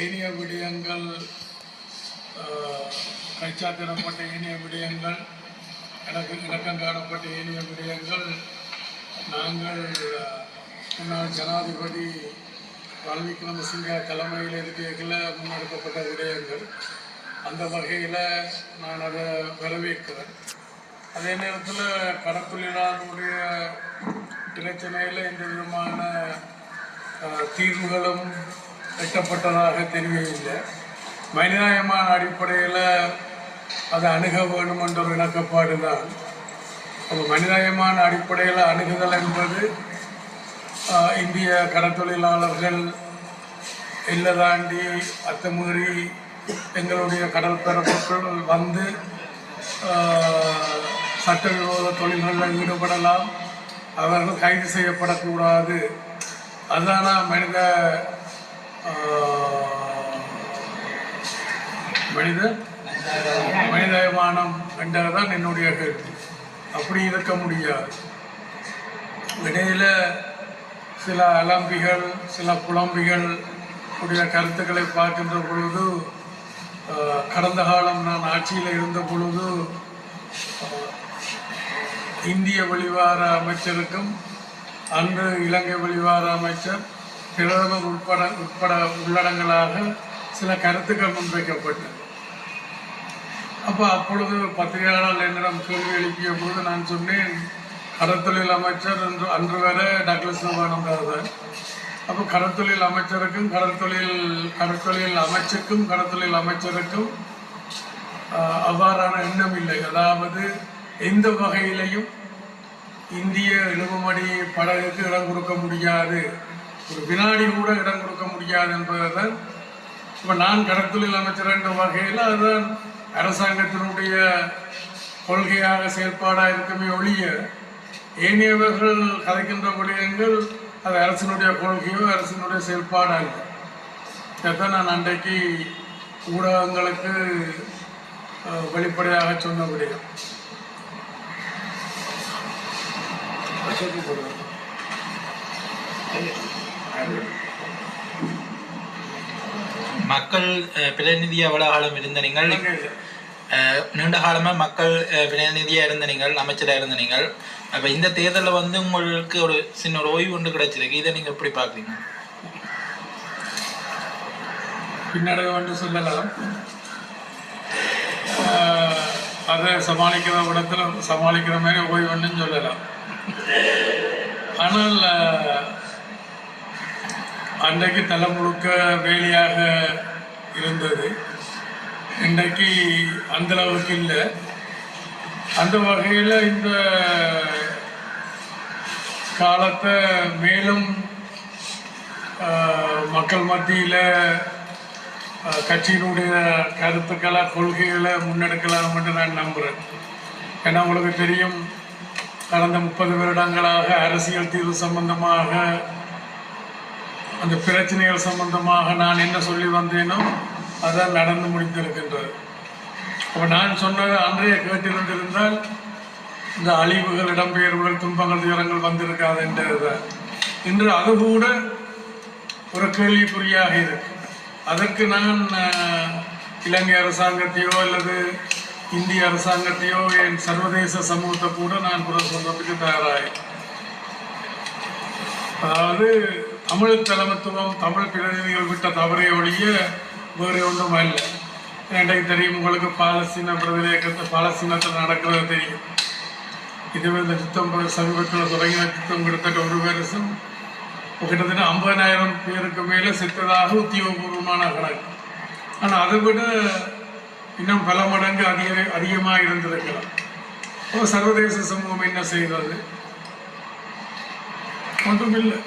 ஏனைய விடயங்கள் கைச்சாத்திடப்பட்ட ஏனைய விடயங்கள் எனக்கு இணக்கம் காணப்பட்ட ஏனைய விடயங்கள் நாங்கள் முன்னாள் ஜனாதிபதி ரணில் விக்ரமசிங்க தலைமையில் இருக்கையில் முன்னெடுக்கப்பட்ட விடயங்கள். அந்த வகையில் நான் அதை வரவேற்கிறேன். அதே நேரத்தில் கடற்தொழிலாளருடைய பிரச்சனையில் எந்த விதமான தீர்வுகளும் எட்டப்பட்டதாக தெரியவில்லை. மனிதாயமான அடிப்படையில் அதை அணுக வேண்டும் என்ற ஒரு இணக்கப்பாடு தான். அப்போ மனிதாயமான அடிப்படையில் அணுகுதல் என்பது இந்திய கடற்தொழிலாளர்கள் எல்லை தாண்டி அத்துமீறி எங்களுடைய கடற்பரப்புகள் வந்து சட்டவிரோத தொழில்களில் ஈடுபடலாம். அவர்கள் கைது செய்யப்படக்கூடாது. அதுதான் மனித மனித மனிதாயமானம் தான் என்னுடைய கருத்து அப்படி இருக்க முடியாது. இடையில் சில அலம்பிகள் சில புலம்பிகள் உடைய கருத்துக்களை பார்க்கின்ற பொழுது கடந்த காலம் நான் ஆட்சியில் இருந்த பொழுது இந்திய வெளிவார அமைச்சருக்கும் அன்று இலங்கை வெளிவார அமைச்சர் பிரதமர் உட்பட உட்பட உள்ளடங்களாக சில கருத்துக்கள் முன்வைக்கப்பட்டது அப்போ அப்பொழுது பத்திரிகையாளர் என்னிடம் கேள்வி எழுப்பிய போது நான் சொன்னேன் கடற்தொழில் அமைச்சர் என்று அன்று வர டக்ளஸ் நிர்வாகம் தான் அப்போ கடற்தொழில் அமைச்சருக்கும் கடற்தொழில் கடற்தொழில் அமைச்சுக்கும் கடற்தொழில் அமைச்சருக்கும் அவ்வாறான எண்ணம் இல்லை. அதாவது எந்த வகையிலையும் இந்திய இழுவமடி படகுக்கு இடம் கொடுக்க முடியாது. ஒரு வினாடி கூட இடம் கொடுக்க முடியாது என்பதுதான் இப்போ நான் கடற்தொழில் அமைச்சர் என்ற வகையில் அதுதான் அரசாங்கத்தினுடைய கொள்கையாக செயல்பாடாக இருக்குமே ஒழிய ஏனையவர்கள் கதைக்கின்ற விடயங்கள் அது அரசினுடைய கொள்கையோ அரசினுடைய செயல்பாடாக இல்லை இதைத்தான் நான் அன்றைக்கு ஊடகங்களுக்கு வெளிப்படையாக சொன்ன விடயம். மக்கள் அஹ், பிரதிநிதி காலம் இருந்த நீங்கள் நீண்ட காலமாக மக்கள் பிரதிநிதியாக இருந்த நீங்கள் அமைச்சராக இருந்த நீங்கள். அப்போ இந்த தேர்தலில் வந்து உங்களுக்கு ஒரு சின்ன ஒரு ஓய்வு ஒன்று கிடைச்சிருக்கு. இதை நீங்கள் எப்படி பார்க்குறீங்க? பின்னடைவு என்று சொல்லலாம். அதை சமாளிக்கிற இடத்துல சமாளிக்கிற மாதிரி ஓய்வுன்னு சொல்லலாம். ஆனால் அன்றைக்கு தலை முழுக்க வேலையாக இருந்தது. இன்றைக்கு அந்த அளவுக்கு இல்லை. அந்த வகையில் இந்த காலத்தை மேலும் மக்கள் மத்தியில் கட்சியினுடைய கருத்துக்களை கொள்கைகளை முன்னெடுக்கலாம் என்று நான் நம்புகிறேன் ஏன்னா உங்களுக்கு தெரியும் கடந்த முப்பது வருடங்களாக அரசியல் தீர்வு சம்பந்தமாக அந்த பிரச்சனைகள் சம்பந்தமாக நான் என்ன சொல்லி வந்தேனோ அதான் நடந்து முடிந்திருக்கின்றது. அப்போ நான் சொன்னது அன்றைய கேட்டிருந்திருந்தால் இந்த அழிவுகள் இடம்பெயர்வுகள் துன்பங்கள் துயரங்கள் வந்திருக்காது என்றதுதான். இன்று அது கூட ஒரு கேள்விக்குறியாக இருக்கு. அதற்கு நான் இலங்கை அரசாங்கத்தையோ அல்லது இந்திய அரசாங்கத்தையோ என் சர்வதேச சமூகத்தை கூட நான் புற சொல்றதுக்கு தயாராக அதாவது தமிழ் தலைமத்துவம் தமிழ் பிரதிநிதிகள் விட்ட தவறை ஒழிய வேறு ஒன்றும் அல்ல. எனக்கு தெரியும் உங்களுக்கு பாலஸ்தீன பிரதிநிதியத்தை பாலஸ்தீனத்தில் நடக்கிறது தெரியும். இதுவே இந்த யுத்தம் சமீபத்தில் தொடங்கின யுத்தம் கிட்டத்தட்ட ஒரு வருஷம். கிட்டத்தட்ட ஐம்பதாயிரம் பேருக்கு மேலே செத்ததாக உத்தியோகபூர்வமான கணக்கு ஆனால் அதை விட இன்னும் பல மடங்கு அதிக அதிகமாக இருந்திருக்கலாம். சர்வதேச சமூகம் என்ன செய்தது? ஒன்றுமில்லை